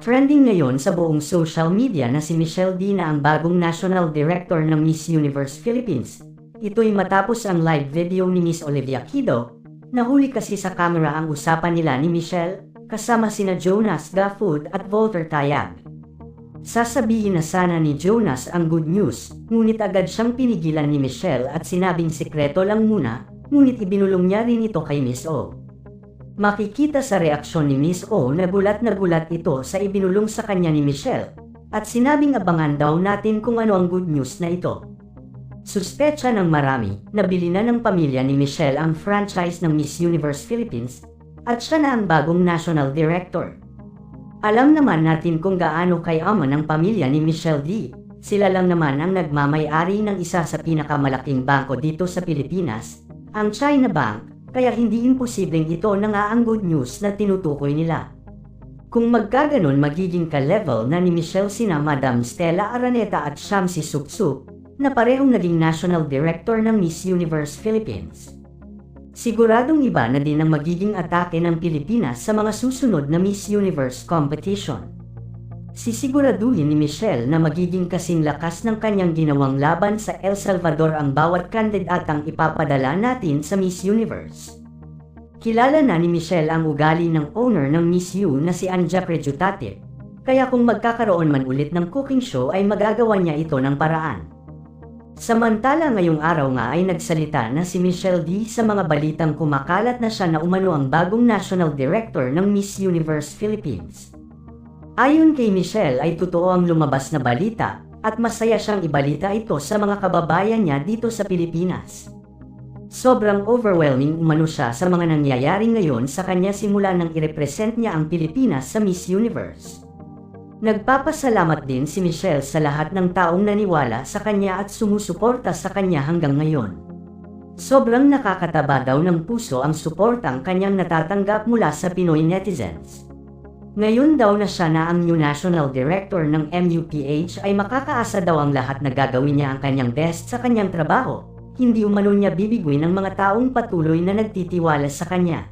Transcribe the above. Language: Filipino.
Trending ngayon sa buong social media na si Michelle D na ang bagong National Director ng Miss Universe Philippines. Ito'y matapos ang live video ni Miss Olivia Kido. Nahuli kasi sa camera ang usapan nila ni Michelle, kasama sina Jonas Gafood at Volter Tayag. Sasabihin na sana ni Jonas ang good news, ngunit agad siyang pinigilan ni Michelle at sinabing sikreto lang muna, ngunit ibinulong niya rin ito kay Miss O. Makikita sa reaksyon ni Miss O na gulat na gulat ito sa ibinulong sa kanya ni Michelle, at sinabing abangan daw natin kung ano ang good news na ito. Suspecha ng marami na bili na ng pamilya ni Michelle ang franchise ng Miss Universe Philippines at siya na ang bagong national director. Alam naman natin kung gaano kayaman ang pamilya ni Michelle D. Sila lang naman ang nagmamay-ari ng isa sa pinakamalaking bangko dito sa Pilipinas, ang China Bank, kaya hindi imposibleng ito na nga ang good news na tinutukoy nila. Kung magkaganon magiging ka-level na ni Michelle sina Madam Stella Araneta at Shamsi Supsup, na parehong naging National Director ng Miss Universe Philippines. Siguradong iba na din ang magiging atake ng Pilipinas sa mga susunod na Miss Universe competition. Sisiguraduhin ni Michelle na magiging kasing lakas ng kanyang ginawang laban sa El Salvador ang bawat kandidatang ipapadala natin sa Miss Universe. Kilala na ni Michelle ang ugali ng owner ng Miss U na si Anja Prejutate, kaya kung magkakaroon man ulit ng cooking show ay magagawa niya ito ng paraan. Samantala ngayong araw nga ay nagsalita na si Michelle D sa mga balitang kumakalat na siya na umano ang bagong National Director ng Miss Universe Philippines. Ayon kay Michelle ay totoo ang lumabas na balita at masaya siyang ibalita ito sa mga kababayan niya dito sa Pilipinas. Sobrang overwhelming umano siya sa mga nangyayari ngayon sa kanya simula nang irepresent niya ang Pilipinas sa Miss Universe. Nagpapasalamat din si Michelle sa lahat ng taong naniwala sa kanya at sumusuporta sa kanya hanggang ngayon. Sobrang nakakataba daw ng puso ang suportang kanyang natatanggap mula sa Pinoy netizens. Ngayon daw na siya na ang new national director ng MUPH ay makakaasa daw ang lahat na gagawin niya ang kanyang best sa kanyang trabaho. Hindi umano niya bibigwin ang mga taong patuloy na nagtitiwala sa kanya.